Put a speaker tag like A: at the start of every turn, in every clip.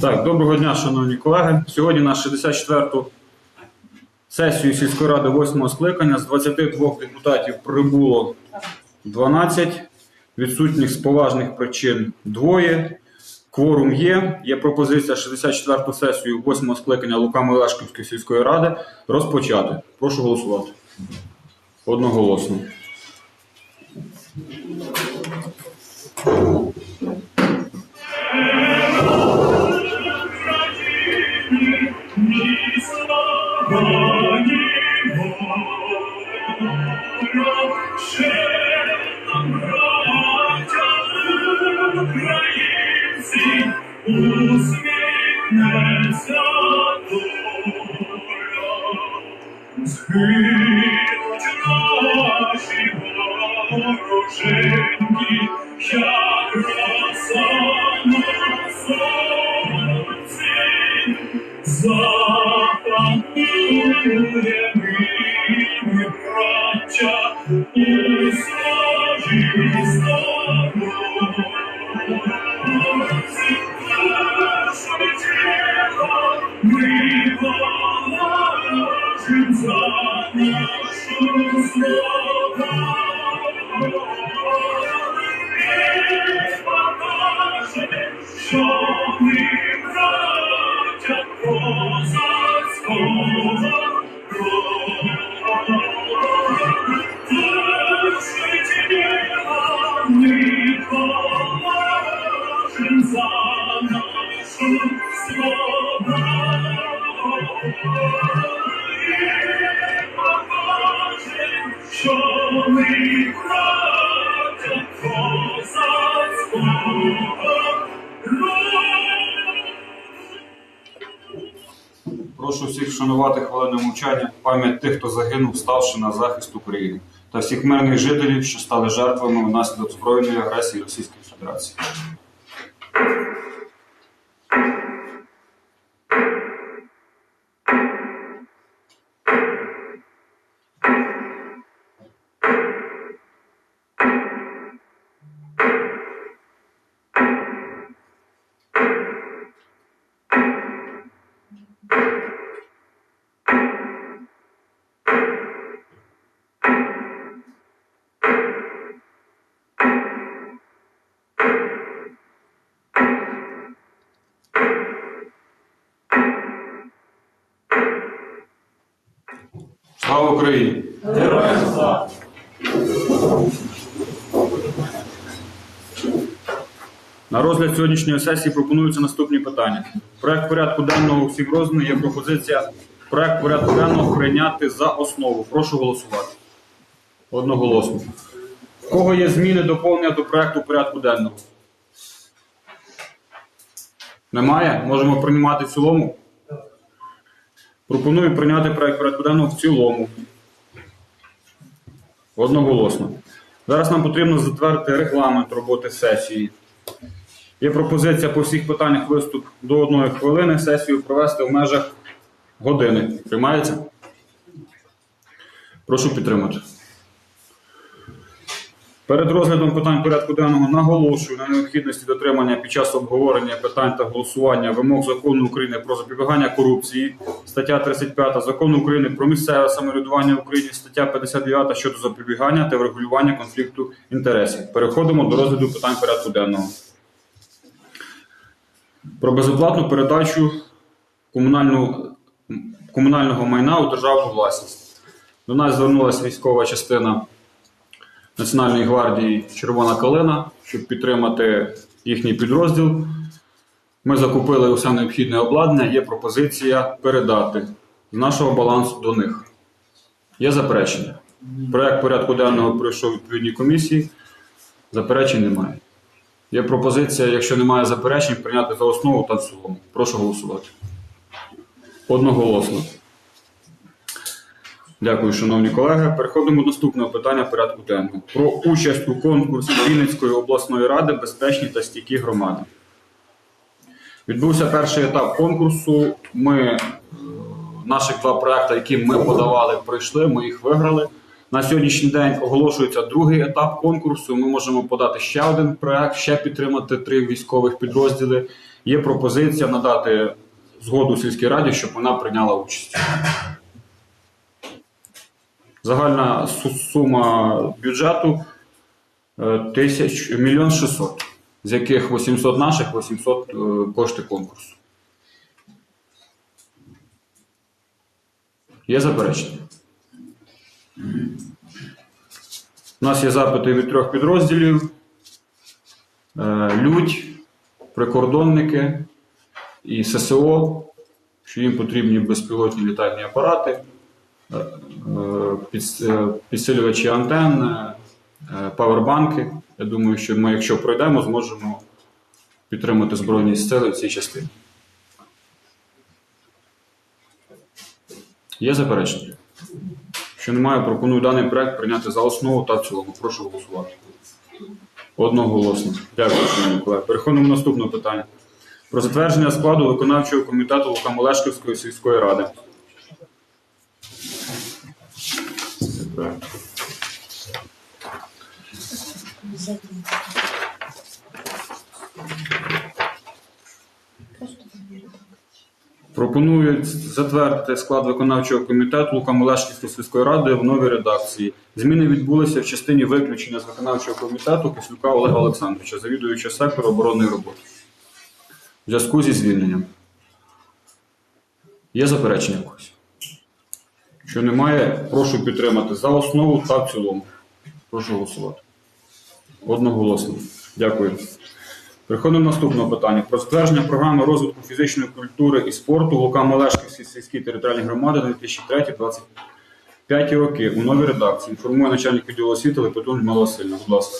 A: Так, доброго дня, шановні колеги. Сьогодні на 64-ту сесію сільської ради 8 скликання з 22 депутатів прибуло 12, відсутніх з поважних причин двоє. Кворум є. Є пропозиція 64-ту сесію 8-го скликання Луками Лешківської сільської ради розпочати. Прошу голосувати. Одноголосно.
B: Доля, згинуть наші
A: вшанувати хвилиною мовчання пам'ять тих, хто загинув, ставши на захист України, та всіх мирних жителів, що стали жертвами внаслідок збройної агресії Російської Федерації. Слава Україні! На розгляд сьогоднішньої сесії пропонуються наступні питання. Проект порядку денного всіх розданий є пропозиція проект порядку денного прийняти за основу. Прошу голосувати. Одноголосно. В кого є зміни доповнення до проекту порядку денного? Немає? Можемо приймати в цілому? Пропоную прийняти проект порядку в цілому. Одноголосно. Зараз нам потрібно затвердити регламент роботи сесії. Є пропозиція по всіх питаннях виступ до одної хвилини. Сесію провести в межах години. Приймається? Прошу підтримати. Перед розглядом питань порядку денного наголошую на необхідності дотримання під час обговорення питань та голосування вимог закону України про запобігання корупції, стаття 35 закону України про місцеве самоврядування в Україні, стаття 59 щодо запобігання та врегулювання конфлікту інтересів. Переходимо до розгляду питань порядку денного. Про безоплатну передачу комунального майна у державну власність. До нас звернулася військова частина Національної гвардії Червона калина, щоб підтримати їхній підрозділ. Ми закупили усе необхідне обладнання. Є пропозиція передати з нашого балансу до них. Є заперечення. Проект порядку денного пройшов відповідній комісії. Заперечень немає. Є пропозиція, якщо немає заперечень, прийняти за основу та в цілому. Прошу голосувати. Одноголосно. Дякую, шановні колеги. Переходимо до наступного питання порядку денного. Про участь у конкурсі Вінницької обласної ради безпечні та стійкі громади. Відбувся перший етап конкурсу. Ми е, наших два проекти, які ми подавали, пройшли, ми їх виграли. На сьогоднішній день оголошується другий етап конкурсу. Ми можемо подати ще один проект, ще підтримати три військових підрозділи. Є пропозиція надати згоду сільській раді, щоб вона прийняла участь. Загальна сума бюджету е, тисяч мільйон шістсот, з яких 800 наших, 800 е, кошти конкурсу. Є заперечення? У нас є запити від трьох підрозділів: Е, Людь, прикордонники і ССО, що їм потрібні безпілотні літальні апарати, е, е, е, підсилювачі антенн, е, е, павербанки. Я думаю, що ми, якщо пройдемо, зможемо підтримати Збройні сили в цій частині. Є заперечення? Якщо немає, пропоную даний проект прийняти за основу та в цілому. Прошу голосувати. Одноголосно. Дякую, шановні колеги. Переходимо до наступного питання. Про затвердження складу виконавчого комітету Лукамолешківської сільської ради. Пропонують затвердити склад виконавчого комітету Лукамолешківської сільської ради в новій редакції. Зміни відбулися в частині виключення з виконавчого комітету Кислюка Олега Олександровича, завідуючого сектору оборонної роботи. В зв'язку зі звільненням. Є заперечення якось? Якщо немає, прошу підтримати за основу та в цілому. Прошу голосувати. Одноголосно. Дякую. Переходимо до наступного питання. Про затвердження програми розвитку фізичної культури і спорту Лука Малешківській сільській територіальній громади на 2003-2025 роки у новій редакції. Інформує начальник відділу освіти Лепетун Васильівна. Будь ласка.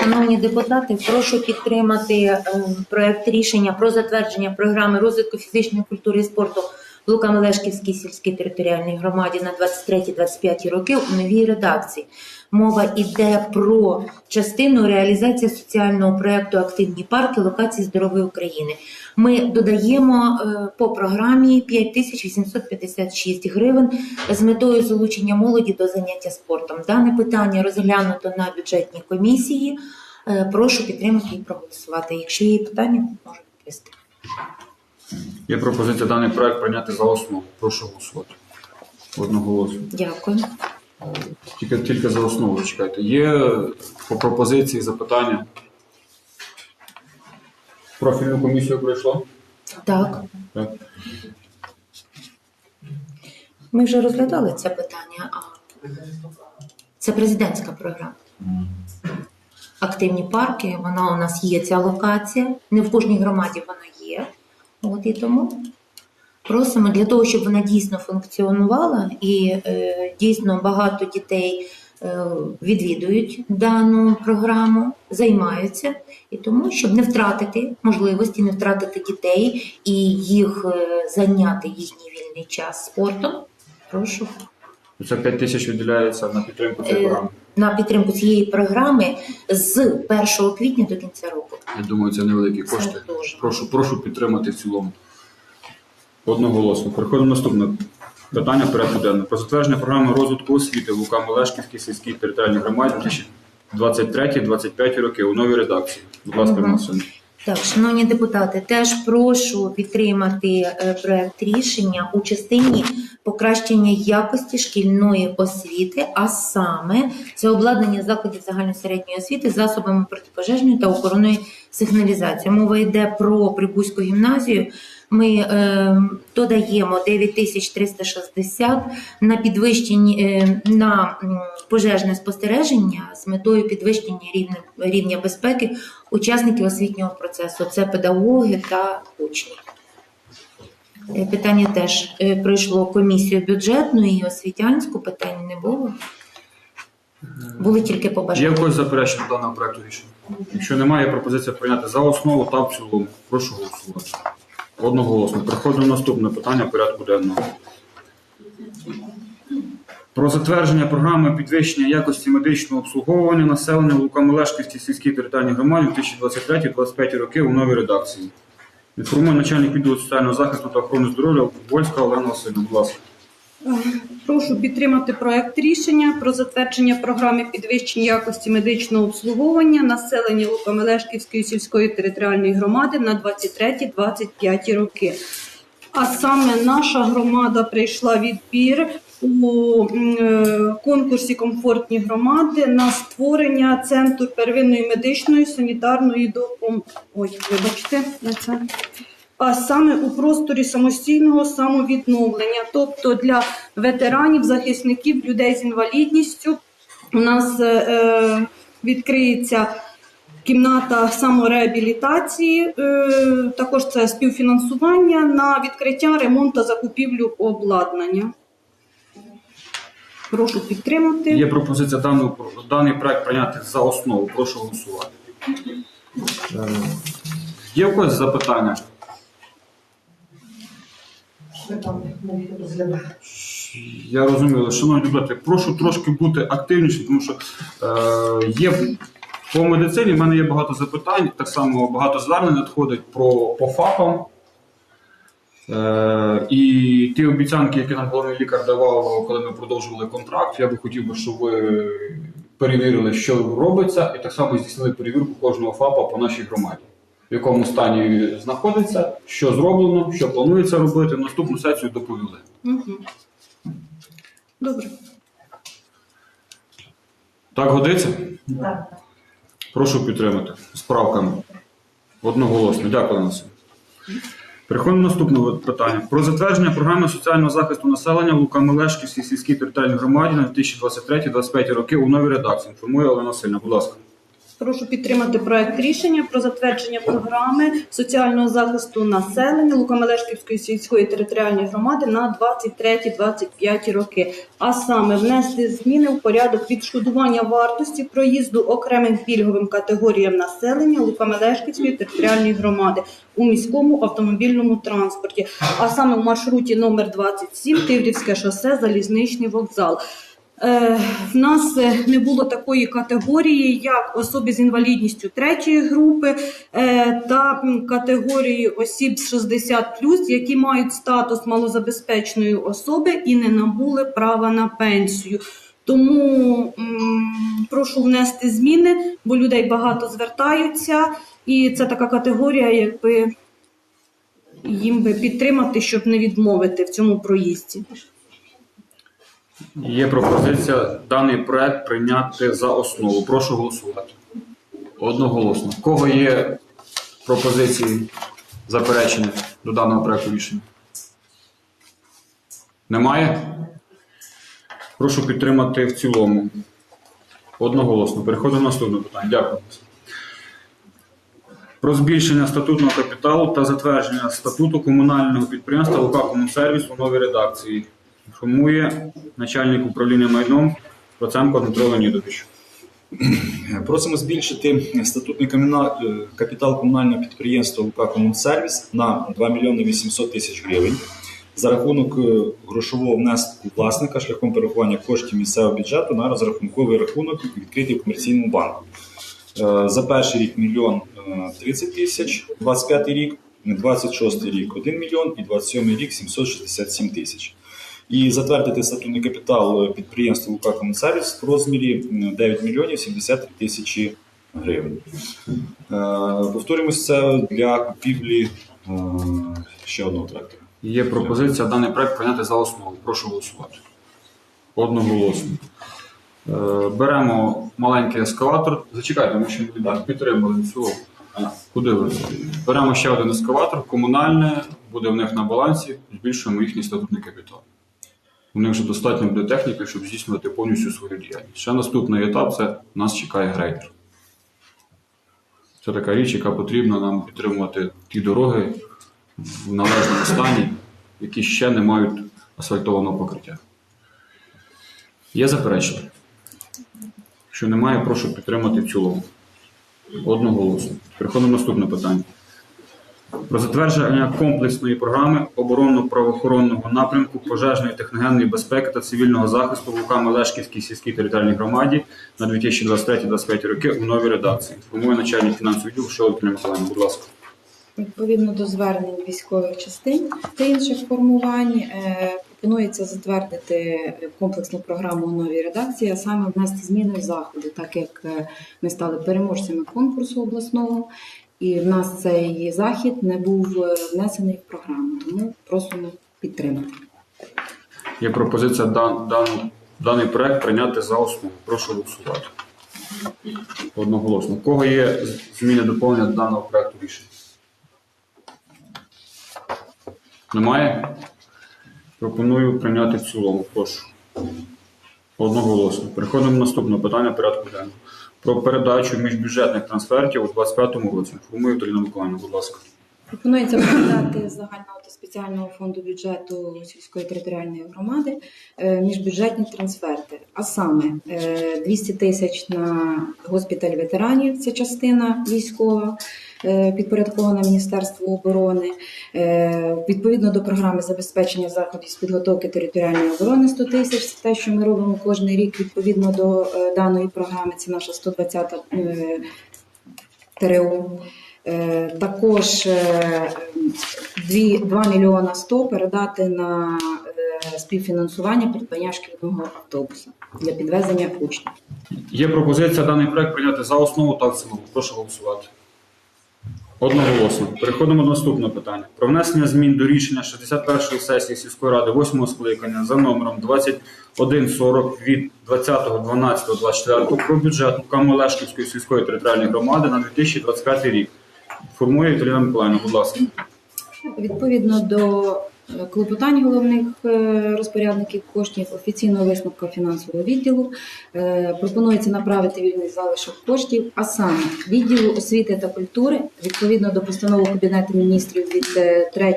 C: Шановні депутати, прошу підтримати е, проект рішення про затвердження програми розвитку фізичної культури і спорту в Лука-Мелешківській сільській територіальній громаді на 23-25 роки у новій редакції. Мова йде про частину реалізації соціального проекту Активні парки локації здорової України. Ми додаємо е, по програмі 5856 гривень з метою залучення молоді до заняття спортом. Дане питання розглянуто на бюджетній комісії. Е, Прошу підтримати і проголосувати. Якщо є питання, можу відповісти.
A: Є пропозиція даний проект прийняти за основу. Прошу голосувати. Одноголосно.
C: Дякую.
A: Тільки, тільки за основу чекайте. Є по пропозиції запитання. Профільну комісію пройшло?
C: Так,
A: Так.
C: ми вже розглядали це питання. А це президентська програма. Активні парки, вона у нас є ця локація. Не в кожній громаді вона є. От і тому просимо для того, щоб вона дійсно функціонувала і е, дійсно багато дітей е, відвідують дану програму, займаються. І тому, щоб не втратити можливості, не втратити дітей і їх е, зайняти їхній вільний час спортом. Прошу
A: Це 5 тисяч виділяється на підтримку цієї
C: Е,
A: програми.
C: на підтримку цієї програми з 1 квітня до кінця року.
A: Я думаю, це невеликі
C: Це
A: кошти.
C: дуже.
A: Прошу, прошу підтримати в цілому. Одноголосно. Переходимо до наступного питання порядку денного. Про затвердження програми розвитку освіти Лука Мелешківській сільській територіальній громаді 2023-2025 роки у новій редакції. Будь ласка,
C: Мгм.
A: Максим.
C: Так, шановні депутати, теж прошу підтримати е, проект рішення у частині покращення якості шкільної освіти, а саме це обладнання закладів загальної середньої освіти засобами протипожежної та охоронної сигналізації. Мова йде про Прибузьку гімназію. Ми е, додаємо 9360 на підвищення е, на пожежне спостереження з метою підвищення рівня, рівня безпеки учасників освітнього процесу. Це педагоги та учні. Е, Питання теж е, пройшло комісію бюджетну і освітянську. Питань не було. Були тільки
A: Є
C: побажання.
A: в когось заперечення даного проекту рішення? Якщо немає, пропозиція прийняти за основу та в цілому. Прошу голосувати. Одноголосно. Переходимо до наступного питання порядку денного. Про затвердження програми підвищення якості медичного обслуговування населення в Лукамелешківській сільській територіальній громаді 2023-2025 роки у новій редакції. Інформує начальник відділу соціального захисту та охорони здоров'я Вольська Олена Васильівна. Будь ласка.
D: Прошу підтримати проект рішення про затвердження програми підвищення якості медичного обслуговування населення Лукомелешківської сільської територіальної громади на 23-25 роки. А саме наша громада прийшла відбір у е, конкурсі комфортні громади на створення центру первинної медичної санітарної допомоги. Ой, вибачте, не це а саме у просторі самостійного самовідновлення, тобто для ветеранів, захисників, людей з інвалідністю. У нас е, е, відкриється кімната самореабілітації, е, також це співфінансування на відкриття, ремонт та закупівлю обладнання. Прошу підтримати.
A: Є пропозиція дану, даний проект прийняти за основу. Прошу голосувати. Є в когось запитання? Я розумію, шановні депутати, прошу трошки бути активніші, тому що е, є по медицині. в мене є багато запитань, так само багато звернень надходить про по ФАПам. Е, і ті обіцянки, які нам головний лікар давав, коли ми продовжували контракт, я би хотів би, щоб ви перевірили, що робиться, і так само здійснили перевірку кожного ФАПа по нашій громаді, в якому стані знаходиться, що зроблено, що планується робити. Наступну сесію доповіли.
D: Добре.
A: Так годиться? Так. Прошу підтримати з правками. Одноголосно. Дякую Насі. Переходимо до наступного питання. Про затвердження програми соціального захисту населення в Лука-Мелешківській сільській територіальній громаді на 2023-2025 роки у новій редакції. Інформує Олена Васильівна. Будь ласка.
D: Прошу підтримати проект рішення про затвердження програми соціального захисту населення Лукомелешківської сільської територіальної громади на 23-25 роки, а саме внести зміни в порядок відшкодування вартості проїзду окремим пільговим категоріям населення Лукомелешківської територіальної громади у міському автомобільному транспорті, а саме в маршруті номер 27 Тиврівське шосе, залізничний вокзал. Е, в нас е, не було такої категорії, як особи з інвалідністю третьої групи е, та категорії осіб з 60 які мають статус малозабезпеченої особи і не набули права на пенсію. Тому прошу внести зміни, бо людей багато звертаються, і це така категорія, якби їм би підтримати, щоб не відмовити в цьому проїзді.
A: Є пропозиція даний проект прийняти за основу. Прошу голосувати. Одноголосно. Кого є пропозиції заперечення до даного проекту рішення? Немає? Прошу підтримати в цілому. Одноголосно. Переходимо до наступного питання. Дякую. Про збільшення статутного капіталу та затвердження статуту комунального підприємства ЛК «Комунсервіс» у новій редакції. Інформує начальник управління майном Проценко Дмитро Леонідович.
E: Просимо збільшити статутний е, капітал комунального підприємства УК «Комунсервіс» на 2 мільйони 800 тисяч гривень за рахунок е, грошового внеску власника шляхом перерахування коштів місцевого бюджету на розрахунковий рахунок, відкритий в комерційному банку. Е, За перший рік мільйон е, 30 тисяч, 25 рік, 26 рік 1 мільйон і 27 рік 767 тисяч. І затвердити статутний капітал підприємства УК «Комунсервіс» в розмірі 9 мільйонів 73 тисячі гривень. Е, Повторюємось, це для купівлі е, ще одного трактора.
A: Є пропозиція даний проект прийняти за основу. Прошу голосувати. Одноголосно. Е, Беремо маленький ескалатор. Зачекайте, ми ще не підтримали цього. Куди ви? Беремо ще один ескалатор, комунальне, буде в них на балансі, збільшуємо їхній статутний капітал. У них вже достатньо буде техніки, щоб здійснювати повністю свою діяльність. Ще наступний етап це нас чекає грейдер. Це така річ, яка потрібна нам підтримувати ті дороги в належному стані, які ще не мають асфальтованого покриття. Є заперечення? Якщо немає, прошу підтримати в цілому. Одноголосно. Переходимо наступне питання. Про затвердження комплексної програми оборонно-правоохоронного напрямку пожежної техногенної безпеки та цивільного захисту в УК Мелешківській сільській територіальній громаді на 2023-2025 роки у новій редакції. Інформує начальник фінансового відділу Шолокіна Миколаївна, будь ласка.
F: Відповідно до звернень військових частин та інших формувань е, пропонується затвердити комплексну програму у новій редакції, а саме внести зміни в заходи, так як е, ми стали переможцями конкурсу обласного, і в нас цей захід не був е, внесений в програму. Тому просимо підтримати.
A: Є пропозиція дан, дан, даний проект прийняти за основу. Прошу голосувати. Одноголосно. У кого є зміни доповнення до даного проекту рішення? Немає? Пропоную прийняти в цілому. Прошу. Одноголосно. Переходимо до наступного питання порядку денного. Про передачу міжбюджетних трансфертів у 2025 році. Інформую Віталіна Миколаївна, будь ласка.
F: Пропонується передати загального та спеціального фонду бюджету сільської територіальної громади е, міжбюджетні трансферти. А саме е, 200 тисяч на госпіталь ветеранів, це частина військова. е, Підпорядкована Міністерству оборони Е, відповідно до програми забезпечення заходів з підготовки територіальної оборони 100 тисяч. Це те, що ми робимо кожен рік відповідно до е, даної програми. Це наша 120-та е, ТРО. Е, Також е, дві- 2 мільйона 100 передати на е, співфінансування придбання шкільного автобуса для підвезення учнів.
A: Є пропозиція даний проект прийняти за основу та в цілому. Прошу голосувати. Одноголосно. Переходимо до наступного питання. Про внесення змін до рішення 61-ї сесії сільської ради 8 скликання за номером 2140 від 20.12.24 про бюджет Камолешківської сільської територіальної громади на 2025 рік. Формує Віталіна Миколаївна, будь ласка.
F: Відповідно до е, клопотань головних е, розпорядників коштів офіційного висновку фінансового відділу е, пропонується направити вільний залишок коштів, а саме відділу освіти та культури відповідно до постанови Кабінету міністрів від е, 3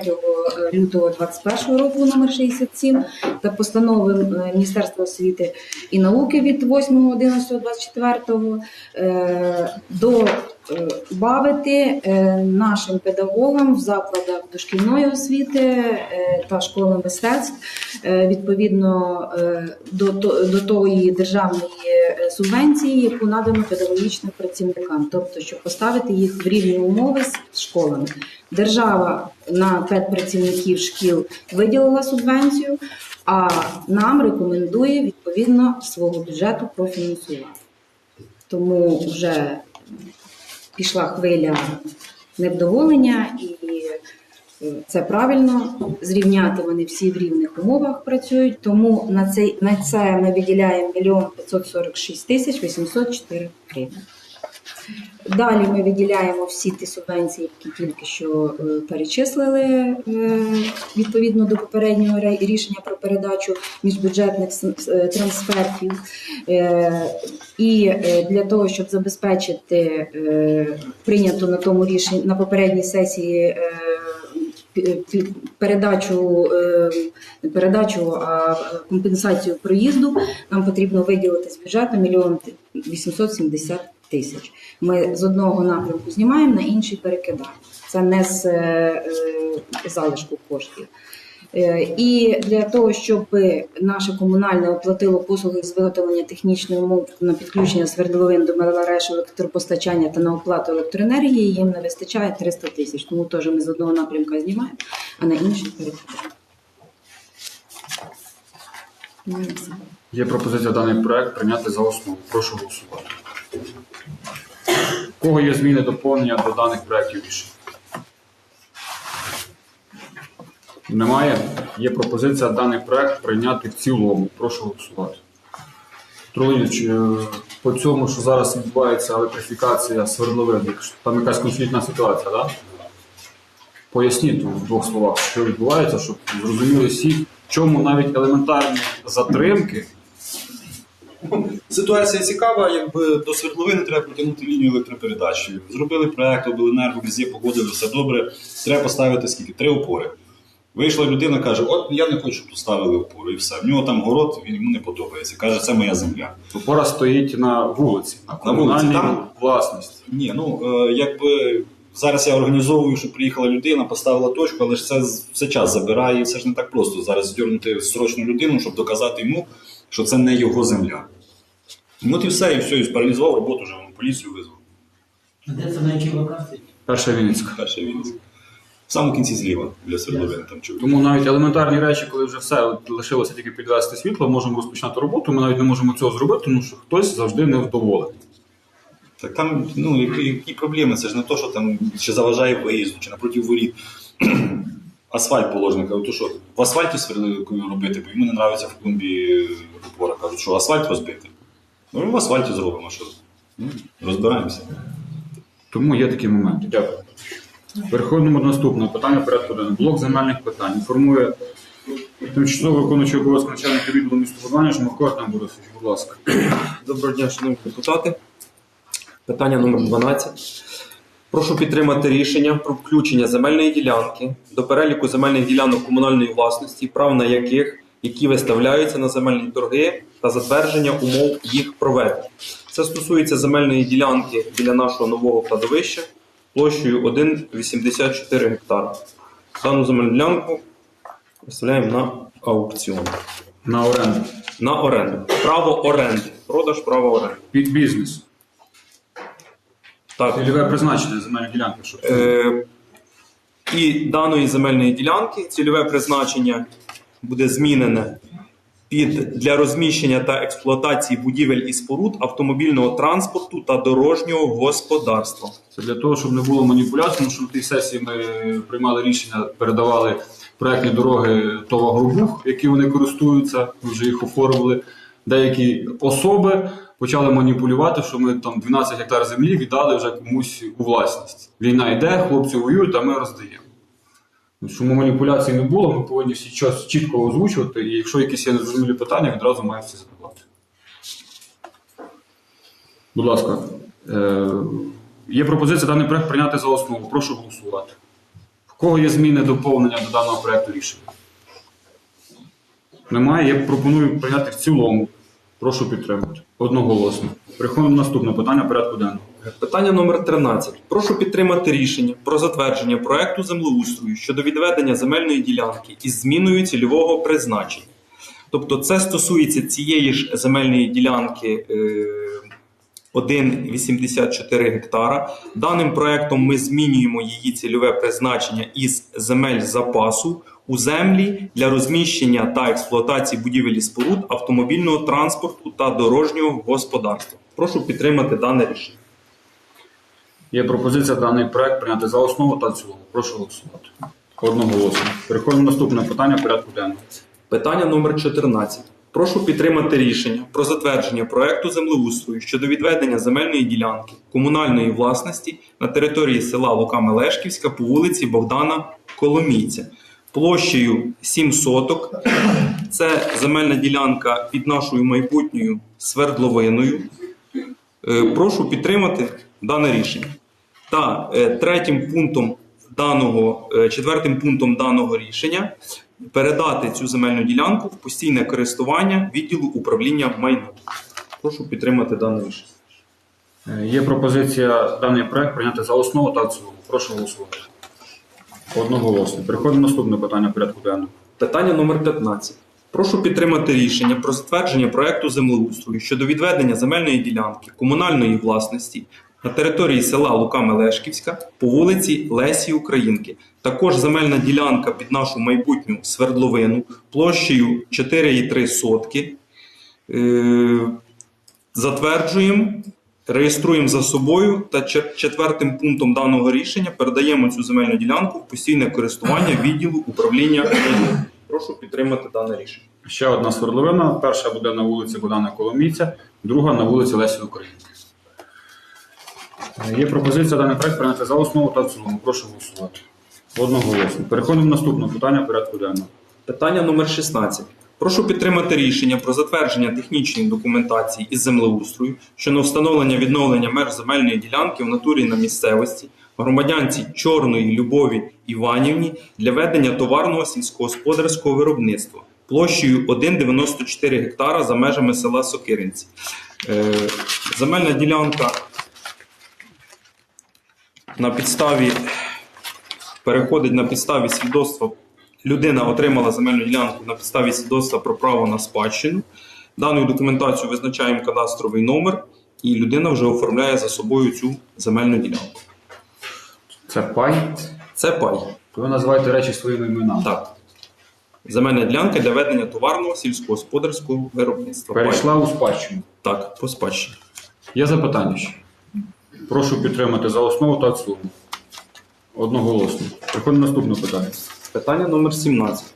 F: лютого 2021 року номер 67 та постанови Міністерства освіти і науки від 8.11.24 е, до бавити е, нашим педагогам в закладах дошкільної освіти е, та школи мистецтв е, відповідно е, до, до тої державної е, субвенції, яку надано педагогічним працівникам, тобто щоб поставити їх в рівні умови з школами. Держава на педпрацівників шкіл виділила субвенцію, а нам рекомендує відповідно свого бюджету профінансувати. Тому вже пішла хвиля невдоволення, і е, це правильно. Зрівняти вони всі в рівних умовах працюють. Тому на цей на це ми виділяємо 1 546 тисяч 804 гривень. Далі ми виділяємо всі ті субвенції, які тільки що е, перечислили е, відповідно до попереднього рішення про передачу міжбюджетних е, трансфертів. І для того, щоб забезпечити прийняту на тому рішенні на попередній сесії. Передачу, передачу, компенсацію проїзду нам потрібно виділити з бюджету мільйон 870 тисяч. Ми з одного напрямку знімаємо, на інший перекидаємо. Це не з е, е, залишку коштів. Е, І для того, щоб наше комунальне оплатило послуги з виготовлення технічних умов на підключення свердловин до мереж електропостачання та на оплату електроенергії, їм не вистачає 300 тисяч. Тому теж ми з одного напрямка знімаємо, а на інший перекидаємо. Ну.
A: Є пропозиція даний проект прийняти за основу. Прошу голосувати. У кого є зміни доповнення до даних проєктів рішень? Немає. Є пропозиція даний проект прийняти в цілому. Прошу голосувати. Троліч, е, по цьому, що зараз відбувається електрифікація свердловин, там якась конфліктна ситуація, так? Поясніть в двох словах, що відбувається, щоб зрозуміли всі, чому навіть елементарні затримки
E: Ситуація цікава, якби до свердловини треба протягнути лінію електропередачі. Зробили проект, обленерго, везде погодили, все добре. Треба поставити скільки? Три опори. Вийшла людина, каже: От я не хочу, щоб тут ставили опору, і все. В нього там город, він йому не подобається. Каже, це моя земля.
A: Опора стоїть на вулиці, на
E: На вулиці, там?
A: власності.
E: Ні, ну е, якби зараз я організовую, щоб приїхала людина, поставила точку, але ж це все час забирає, і це ж не так просто зараз здернути срочну людину, щоб доказати йому, що це не його земля. Ну, От і все, і все, і спаралізував роботу, вже поліцію визвав.
G: Де це на якій локації?
A: Перша Вінницька.
E: Перша Вінницька. В самому кінці зліва для свердловини там чую.
A: Тому навіть елементарні речі, коли вже все от лишилося тільки підвести світло, можемо розпочинати роботу. Ми навіть не можемо цього зробити, тому що хтось завжди невдоволений.
E: Так там, ну, які, які проблеми? Це ж не то, що там чи заважає виїзду, чи напроти воріт. Асфальт положений. Кажу, то що, в асфальті сверли робити, бо йому не подобається в клумбі опора. Кажуть, що асфальт розбити. Ну, в асфальті зробимо, що. Ну, розбираємося.
A: Тому є такі моменти. Дякую. Переходимо до наступного питання порядку денного. Блок земельних питань. Інформує тимчасово виконуючий обов'язки начальника відділу містобудування Жмурко Артем Борисович, будь ласка.
G: Доброго дня, шановні депутати. Питання номер 12. Прошу підтримати рішення про включення земельної ділянки до переліку земельних ділянок комунальної власності, прав на яких які виставляються на земельні торги та затвердження умов їх проведення. Це стосується земельної ділянки біля нашого нового кладовища площею 1,84 гектара. Дану земельну ділянку виставляємо на аукціон.
A: На оренду.
G: На оренду. Право оренди. Продаж права оренди.
A: Під бізнес.
G: Так.
A: Цільове призначення земельної ділянки. Щоб...
G: Е, і даної земельної ділянки цільове призначення буде змінене під для розміщення та експлуатації будівель і споруд автомобільного транспорту та дорожнього господарства.
A: Це для того, щоб не було маніпуляцій, тому що на тій сесії ми приймали рішення, передавали проектні дороги ТОВА Грубух, які вони користуються, вже їх оформили. Деякі особи почали маніпулювати, що ми там 12 гектар землі віддали вже комусь у власність. Війна йде, хлопці воюють, а ми роздаємо. Щоб маніпуляцій не було, ми повинні всі час чітко озвучувати, і якщо якісь є незрозумілі питання, відразу маємо всі задавати. Будь ласка, е, є пропозиція даний проект прийняти за основу. Прошу голосувати. В кого є зміни доповнення до даного проекту рішення? Немає. Я пропоную прийняти в цілому. Прошу підтримати. Одноголосно. Переходимо до наступного питання порядку денного.
G: Питання номер 13. Прошу підтримати рішення про затвердження проекту землеустрою щодо відведення земельної ділянки із зміною цільового призначення. Тобто, це стосується цієї ж земельної ділянки е, 1,84 гектара. Даним проектом ми змінюємо її цільове призначення із земель запасу у землі для розміщення та експлуатації будівель і споруд автомобільного транспорту та дорожнього господарства. Прошу підтримати дане рішення.
A: Є пропозиція даний проект прийняти за основу та цілому. Прошу голосувати. Одноголосно. Переходимо до наступного питання порядку денного.
G: Питання номер 14. Прошу підтримати рішення про затвердження проекту землеустрою щодо відведення земельної ділянки комунальної власності на території села Лука Мелешківська по вулиці Богдана Коломійця площею 7 соток. Це земельна ділянка під нашою майбутньою свердловиною. Е, Прошу підтримати дане рішення. Та е, третім пунктом даного, е, четвертим пунктом даного рішення передати цю земельну ділянку в постійне користування відділу управління майном. Прошу підтримати дане рішення.
A: Е, Є пропозиція даний проект прийняти за основу та в цілому. Прошу голосувати. Одноголосно. Переходимо до наступного питання порядку денного.
G: Питання номер 15. Прошу підтримати рішення про затвердження проекту землеустрою щодо відведення земельної ділянки комунальної власності на території села Лука Мелешківська по вулиці Лесі Українки. Також земельна ділянка під нашу майбутню свердловину площею 4,3 сотки. Е, Затверджуємо, реєструємо за собою та четвертим пунктом даного рішення передаємо цю земельну ділянку в постійне користування відділу управління. Прошу підтримати дане рішення.
A: Ще одна свердловина. Перша буде на вулиці Богдана Коломійця, друга на вулиці Лесі Українки. Е, Є пропозиція даний проект прийняти за основу та в цілому. Прошу голосувати. Одноголосно. Переходимо до наступного питання порядку денного.
G: Питання номер 16. Прошу підтримати рішення про затвердження технічної документації із землеустрою щодо встановлення відновлення меж земельної ділянки в натурі на місцевості громадянці Чорної Любові Іванівні для ведення товарного сільськогосподарського виробництва площею 1,94 гектара за межами села Сокиринці. Е, земельна ділянка на підставі переходить на підставі свідоцтва. Людина отримала земельну ділянку на підставі свідоцтва про право на спадщину. Даною документацією визначаємо кадастровий номер, і людина вже оформляє за собою цю земельну ділянку.
A: Це пай.
G: Це пай.
A: Ви називаєте речі своїми іменами.
G: Так. Земельна ділянка для ведення товарного сільськогосподарського виробництва. Пай.
A: У спадщину.
G: Так, по спадщині.
A: Є запитання ще? Прошу підтримати за основу та цілому. Одноголосно. Приходимо до наступного питання.
G: Питання номер 17.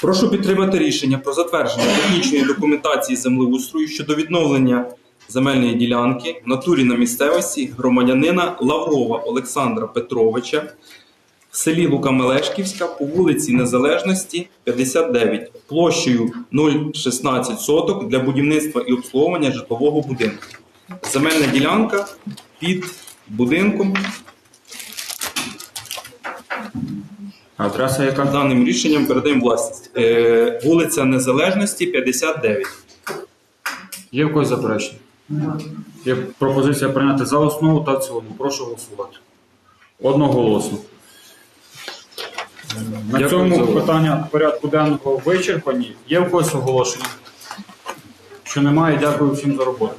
G: Прошу підтримати рішення про затвердження технічної документації землеустрою щодо відновлення земельної ділянки в натурі на місцевості громадянина Лаврова Олександра Петровича в селі Лука-Мелешківська по вулиці Незалежності 59 площею 0,16 соток для будівництва і обслуговування житлового будинку. Земельна ділянка під будинком
A: Адреса яка?
G: Даним рішенням передаємо власність. Е, вулиця Незалежності 59.
A: Є в когось заперечення? Є пропозиція прийняти за основу та в цілому. Прошу голосувати. Одноголосно. На
G: Дякую за
A: цьому
G: увагу.
A: питання порядку денного вичерпані. Є в когось оголошення? Що немає, дякую всім за роботу.